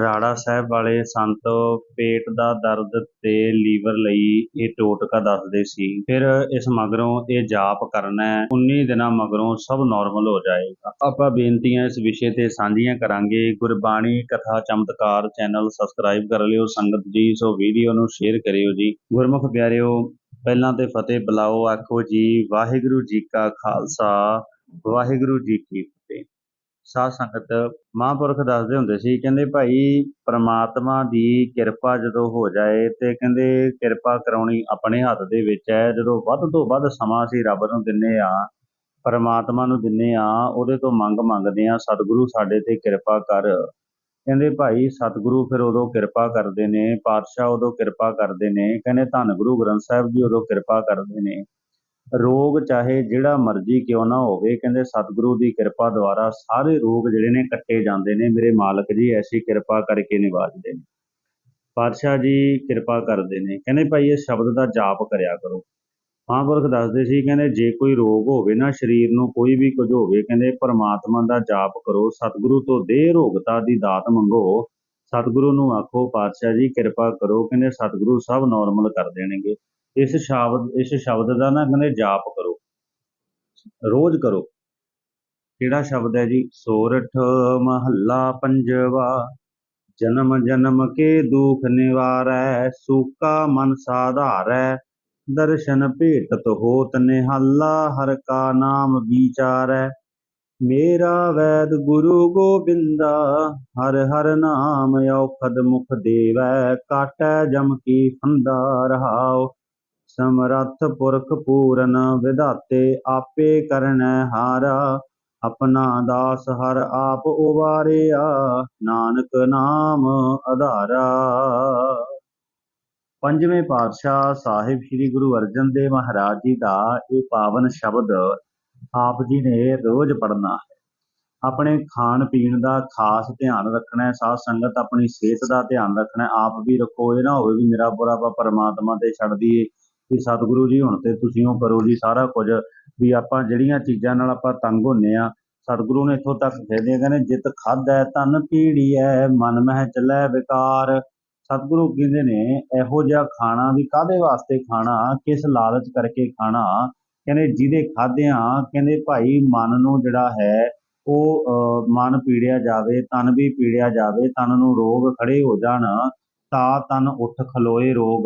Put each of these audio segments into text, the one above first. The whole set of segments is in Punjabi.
ਰਾੜਾ ਸਾਹਿਬ ਵਾਲੇ ਸੰਤ ਪੇਟ ਦਾ ਦਰਦ ਤੇ ਲੀਵਰ ਲਈ ਇਹ ਟੋਟਕਾ ਦੱਸਦੇ ਸੀ। ਫਿਰ ਇਸ ਮਗਰੋਂ ਇਹ ਜਾਪ ਕਰਨਾ ਹੈ। 19 ਦਿਨਾਂ ਮਗਰੋਂ ਸਭ ਨਾਰਮਲ ਹੋ ਜਾਏਗਾ। ਆਪਾਂ ਬੇਨਤੀਆਂ ਇਸ ਵਿਸ਼ੇ ਤੇ ਸਾਂਝੀਆਂ ਕਰਾਂਗੇ। ਗੁਰਬਾਣੀ ਕਥਾ ਚਮਤਕਾਰ ਚੈਨਲ ਸਬਸਕ੍ਰਾਈਬ ਕਰ ਲਿਓ। ਸੰਗਤ ਜੀ, ਸੋ ਵੀਡੀਓ ਨੂੰ ਸ਼ੇਅਰ ਕਰਿਓ ਜੀ। ਗੁਰਮੁਖ ਪਿਆਰਿਓ, ਪਹਿਲਾਂ ਤੇ ਫਤਿਹ ਬੁਲਾਓ। ਆਖੋ ਜੀ, ਵਾਹਿਗੁਰੂ ਜੀ ਕਾ ਖਾਲਸਾ, ਵਾਹਿਗੁਰੂ ਜੀ ਕੀ ਸਾਧ ਸੰਗਤ ਮਹਾਂਪੁਰਖ ਦੱਸਦੇ ਹੁੰਦੇ ਸੀ, ਕਹਿੰਦੇ ਭਾਈ ਪ੍ਰਮਾਤਮਾ ਦੀ ਕਿਰਪਾ ਜਦੋਂ ਹੋ ਜਾਏ ਤੇ ਕਹਿੰਦੇ ਕਿਰਪਾ ਕਰਾਉਣੀ ਆਪਣੇ ਹੱਥ ਦੇ ਵਿੱਚ ਹੈ, ਜਦੋਂ ਵੱਧ ਤੋਂ ਵੱਧ ਸਮਾਂ ਅਸੀਂ ਰੱਬ ਨੂੰ ਦਿੰਨੇ ਆ, ਪਰਮਾਤਮਾ ਨੂੰ ਦਿੰਨੇ ਆ, ਉਹਦੇ ਤੋਂ ਮੰਗ ਮੰਗਦੇ ਆ, ਸਤਿਗੁਰੂ ਸਾਡੇ ਤੇ ਕਿਰਪਾ ਕਰ। ਕਹਿੰਦੇ ਭਾਈ ਸਤਿਗੁਰੂ ਫਿਰ ਉਦੋਂ ਕਿਰਪਾ ਕਰਦੇ ਨੇ, ਪਾਤਸ਼ਾਹ ਉਦੋਂ ਕਿਰਪਾ ਕਰਦੇ ਨੇ, ਕਹਿੰਦੇ ਧੰਨ ਗੁਰੂ ਗ੍ਰੰਥ ਸਾਹਿਬ ਜੀ ਉਦੋਂ ਕਿਰਪਾ ਕਰਦੇ ਨੇ। ਰੋਗ ਚਾਹੇ ਜਿਹੜਾ ਮਰਜ਼ੀ ਕਿਉਂ ਨਾ ਹੋਵੇ, ਕਹਿੰਦੇ ਸਤਿਗੁਰੂ ਦੀ ਕਿਰਪਾ ਦੁਆਰਾ ਸਾਰੇ ਰੋਗ ਜਿਹੜੇ ਨੇ ਕੱਟੇ ਜਾਂਦੇ ਨੇ, ਮੇਰੇ ਮਾਲਕ ਜੀ ਐਸੀ ਕਿਰਪਾ ਕਰਕੇ ਨਿਵਾਜਦੇ ਨੇ। ਪਾਤਸ਼ਾਹ ਜੀ ਕਿਰਪਾ ਕਰਦੇ ਨੇ। ਕਹਿੰਦੇ ਭਾਈ ਇਹ ਸ਼ਬਦ ਦਾ ਜਾਪ ਕਰਿਆ ਕਰੋ। ਮਹਾਂਪੁਰਖ ਦੱਸਦੇ ਸੀ, ਕਹਿੰਦੇ ਜੇ ਕੋਈ ਰੋਗ ਹੋਵੇ ਨਾ, ਸਰੀਰ ਨੂੰ ਕੋਈ ਵੀ ਕੁਝ ਹੋਵੇ, ਕਹਿੰਦੇ ਪਰਮਾਤਮਾ ਦਾ ਜਾਪ ਕਰੋ, ਸਤਿਗੁਰੂ ਤੋਂ ਦੇ ਰੋਗਤਾ ਦੀ ਦਾਤ ਮੰਗੋ। ਸਤਿਗੁਰੂ ਨੂੰ ਆਖੋ, ਪਾਤਸ਼ਾਹ ਜੀ ਕਿਰਪਾ ਕਰੋ, ਕਹਿੰਦੇ ਸਤਿਗੁਰੂ ਸਭ ਨਾਰਮਲ ਕਰ ਦੇਣਗੇ। ਇਸ ਸ਼ਬਦ ਇਸ ਸ਼ਬਦ ਦਾ ਨਾ ਕਹਿੰਦੇ ਜਾਪ ਕਰੋ। ਰੋਜ਼ ਕਰੋ। ਕਿਹੜਾ ਸ਼ਬਦ ਹੈ ਜੀ? ਸੋਰਠ ਮਹੱਲਾ ਪੰਜਵਾ, ਜਨਮ ਜਨਮ ਕੇ ਦੁਖ ਨਿਵਾਰੈ, ਸੂਕਾ ਮਨ ਸਾਧਾਰੈ, ਦਰਸ਼ਨ ਭੇਟਤ ਹੋਤ ਨਿਹਾਲਾ, ਹਰ ਕਾ ਨਾਮ ਵਿਚਾਰੈ। ਮੇਰਾ ਵੈਦ ਗੁਰੂ ਗੋਬਿੰਦਾ, ਹਰ ਹਰ ਨਾਮ ਔਖਦ ਮੁਖ ਦੇਵੈ, ਕਾਟੈ ਜਮ ਕੀ ਫੰਦਾ ਰਹਾਉ। ਸਮਰੱਥ ਪੁਰਖ ਪੂਰਨ ਵਿਧਾਤੇ ਆਪੇ ਕਰਨੈ ਹਾਰਾ, ਆਪਣਾ ਦਾਸ ਹਰ ਆਪ ਉਵਾਰਿਆ, ਨਾਨਕ ਨਾਮ ਆਧਾਰਾ ਪੰਜਵੇਂ ਪਾਤਸ਼ਾਹ ਸਾਹਿਬ ਸ੍ਰੀ ਗੁਰੂ ਅਰਜਨ ਦੇਵ ਮਹਾਰਾਜ ਜੀ ਦਾ ਇਹ ਪਾਵਨ ਸ਼ਬਦ ਆਪ ਜੀ ਨੇ ਰੋਜ਼ ਪੜ੍ਹਨਾ ਹੈ। ਆਪਣੇ ਖਾਣ ਪੀਣ ਦਾ ਖਾਸ ਧਿਆਨ ਰੱਖਣਾ ਹੈ, ਸਾਧ ਸੰਗਤ ਆਪਣੀ ਸਿਹਤ ਦਾ ਧਿਆਨ ਰੱਖਣਾ ਆਪ ਵੀ ਰੱਖੋ, ਇਹ ਨਾ ਹੋਵੇ ਵੀ ਮੇਰਾ ਬੁਰਾ ਆਪਾਂ ਪਰਮਾਤਮਾ ਤੇ ਛੱਡ ਦਈਏ। ਵੀ ਸਤਿਗੁਰੂ ਜੀ ਹੁਣ ਤੇ ਤੁਸੀਂ ਉਹ ਕਰੋ ਜੀ ਸਾਰਾ ਕੁਝ ਵੀ ਆਪਾਂ ਜਿਹੜੀਆਂ ਚੀਜ਼ਾਂ ਨਾਲ ਆਪਾਂ ਤੰਗ ਹੁੰਨੇ ਆ ਸਤਿਗੁਰੂ ਨੇ ਇੱਥੋਂ ਤੱਕ ਕਹਿੰਦੇ ਕਹਿੰਦੇ ਜਿਤ ਖਾਧੈ ਤਨ ਪੀੜੀਐ ਮਨ ਮਹਿ ਚੱਲੈ ਵਿਕਾਰ। ਸਤਿਗੁਰੂ ਕਹਿੰਦੇ ਨੇ ਇਹੋ ਜਿਹਾ ਖਾਣਾ ਵੀ ਕਾਦੇ ਵਾਸਤੇ ਖਾਣਾ ਕਿਸ ਲਾਲਚ ਕਰਕੇ ਖਾਣਾ? ਕਹਿੰਦੇ ਜਿਹਦੇ ਖਾਦਿਆਂ ਕਹਿੰਦੇ ਭਾਈ ਮਨ ਨੂੰ ਜਿਹੜਾ ਹੈ ਉਹ ਅਹ, ਮਨ ਪੀੜਿਆ ਜਾਵੇ ਤਨ ਵੀ ਪੀੜਿਆ ਜਾਵੇ ਤਨ ਨੂੰ ਰੋਗ ਖੜੇ ਹੋ ਜਾਣ ਤਾਂ ਤਨ ਉੱਠ ਖਲੋਏ ਰੋਗ।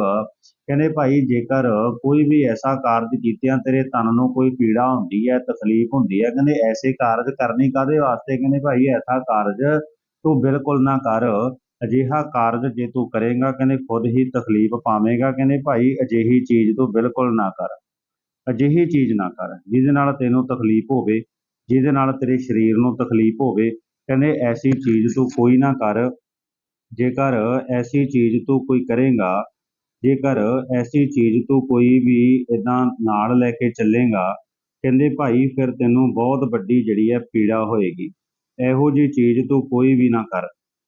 ਕਹਿੰਦੇ ਭਾਈ, ਜੇਕਰ ਕੋਈ ਵੀ ਐਸਾ ਕਾਰਜ ਕੀਤਿਆਂ ਤੇਰੇ ਤਨ ਨੂੰ ਕੋਈ ਪੀੜਾ ਹੁੰਦੀ ਹੈ ਤਕਲੀਫ ਹੁੰਦੀ ਹੈ ਕਹਿੰਦੇ ਐਸੇ ਕਾਰਜ ਕਰਨੀ ਕਾਦੇ ਵਾਸਤੇ? ਕਹਿੰਦੇ ਭਾਈ, ਐਸਾ ਕਾਰਜ ਤੂੰ ਬਿਲਕੁਲ ਨਾ ਕਰ। ਅਜਿਹਾ ਕਾਰਜ ਜੇ ਤੂੰ ਕਰੇਗਾ, ਕਹਿੰਦੇ ਖੁਦ ਹੀ ਤਕਲੀਫ ਪਾਵੇਂਗਾ। ਕਹਿੰਦੇ ਭਾਈ, ਅਜਿਹੀ ਚੀਜ਼ ਤੂੰ ਬਿਲਕੁਲ ਨਾ ਕਰ। ਅਜਿਹੀ ਚੀਜ਼ ਨਾ ਕਰ, ਜਿਹਦੇ ਨਾਲ ਤੈਨੂੰ ਤਕਲੀਫ ਹੋਵੇ, ਜਿਹਦੇ ਨਾਲ ਤੇਰੇ ਸਰੀਰ ਨੂੰ ਤਕਲੀਫ ਹੋਵੇ। ਕਹਿੰਦੇ ਐਸੀ ਚੀਜ਼ ਤੂੰ ਕੋਈ ਨਾ ਕਰ। ਜੇਕਰ ਐਸੀ ਚੀਜ਼ ਤੂੰ ਕੋਈ ਕਰੇਗਾ, ਜੇਕਰ ਐਸੀ ਚੀਜ਼ ਤੂੰ ਕੋਈ ਵੀ ਇੱਦਾਂ ਨਾਲ ਲੈ ਕੇ ਚੱਲੇਗਾ, ਕਹਿੰਦੇ ਭਾਈ ਫਿਰ ਤੈਨੂੰ ਬਹੁਤ ਵੱਡੀ ਜਿਹੜੀ ਹੈ ਪੀੜਾ ਹੋਏਗੀ। ਇਹੋ ਜੀ ਚੀਜ਼ ਤੂੰ ਕੋਈ ਵੀ ਨਾ ਕਰ।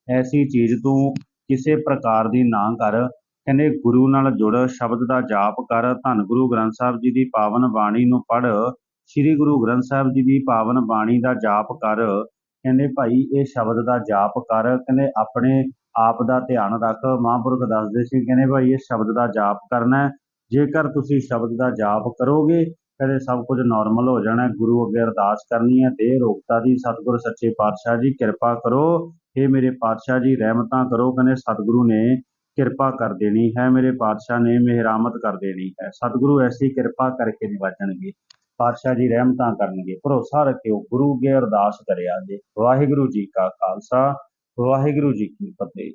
ਐਸੀ ਚੀਜ਼ ਤੂੰ ਕਿਸੇ ਪ੍ਰਕਾਰ ਦੀ ਨਾ ਕਰ। ਕਹਿੰਦੇ ਗੁਰੂ ਨਾਲ ਜੁੜ, ਸ਼ਬਦ ਦਾ ਜਾਪ ਕਰ, ਧੰਨ ਗੁਰੂ ਗ੍ਰੰਥ ਸਾਹਿਬ ਜੀ ਦੀ ਪਾਵਨ ਬਾਣੀ ਨੂੰ ਪੜ੍ਹ, ਸ੍ਰੀ ਗੁਰੂ ਗ੍ਰੰਥ ਸਾਹਿਬ ਜੀ ਦੀ ਪਾਵਨ ਬਾਣੀ ਦਾ ਜਾਪ ਕਰ। ਕਹਿੰਦੇ ਭਾਈ ਇਹ ਸ਼ਬਦ ਦਾ ਜਾਪ ਕਰ। ਕਹਿੰਦੇ ਆਪਣੇ ਆਪ ਦਾ ਧਿਆਨ ਰੱਖ। ਮਹਾਂਪੁਰਖ ਦੱਸਦੇ ਸੀ, ਕਹਿੰਦੇ ਭਾਈ ਇਹ ਸ਼ਬਦ ਦਾ ਜਾਪ ਕਰਨਾ ਜੇਕਰ ਤੁਸੀਂ ਸ਼ਬਦ ਦਾ ਜਾਪ ਕਰੋਗੇ ਕਹਿੰਦੇ ਸਭ ਕੁਝ ਨਾਰਮਲ ਹੋ ਜਾਣਾ ਗੁਰੂ ਅੱਗੇ ਅਰਦਾਸ ਕਰਨੀ ਹੈ ਤੇ ਰੋਗਤਾ ਦੀ ਸਤਿਗੁਰ ਸੱਚੇ ਪਾਤਸ਼ਾਹ ਜੀ, ਕਿਰਪਾ ਕਰੋ। ਇਹ ਮੇਰੇ ਪਾਤਸ਼ਾਹ ਜੀ, ਰਹਿਮਤਾਂ ਕਰੋ, ਕਹਿੰਦੇ ਸਤਿਗੁਰੂ ਨੇ ਕਿਰਪਾ ਕਰ ਦੇਣੀ ਹੈ। ਮੇਰੇ ਪਾਤਸ਼ਾਹ ਨੇ ਮਿਹਰਾਮਤ ਕਰ ਦੇਣੀ ਹੈ। ਸਤਿਗੁਰੂ ਐਸੀ ਕਿਰਪਾ ਕਰਕੇ ਨਿਵਾਜਣਗੇ। ਪਾਤਸ਼ਾਹ ਜੀ ਰਹਿਮਤਾਂ ਕਰਨਗੇ। ਭਰੋਸਾ ਰੱਖਿਓ, ਗੁਰੂ ਅੱਗੇ ਅਰਦਾਸ ਕਰਿਆ ਜੇ। ਵਾਹਿਗੁਰੂ ਜੀ ਕਾ ਖਾਲਸਾ। ਵਾਹਿਗੁਰੂ ਜੀ ਕੀ ਫਤਿਹ।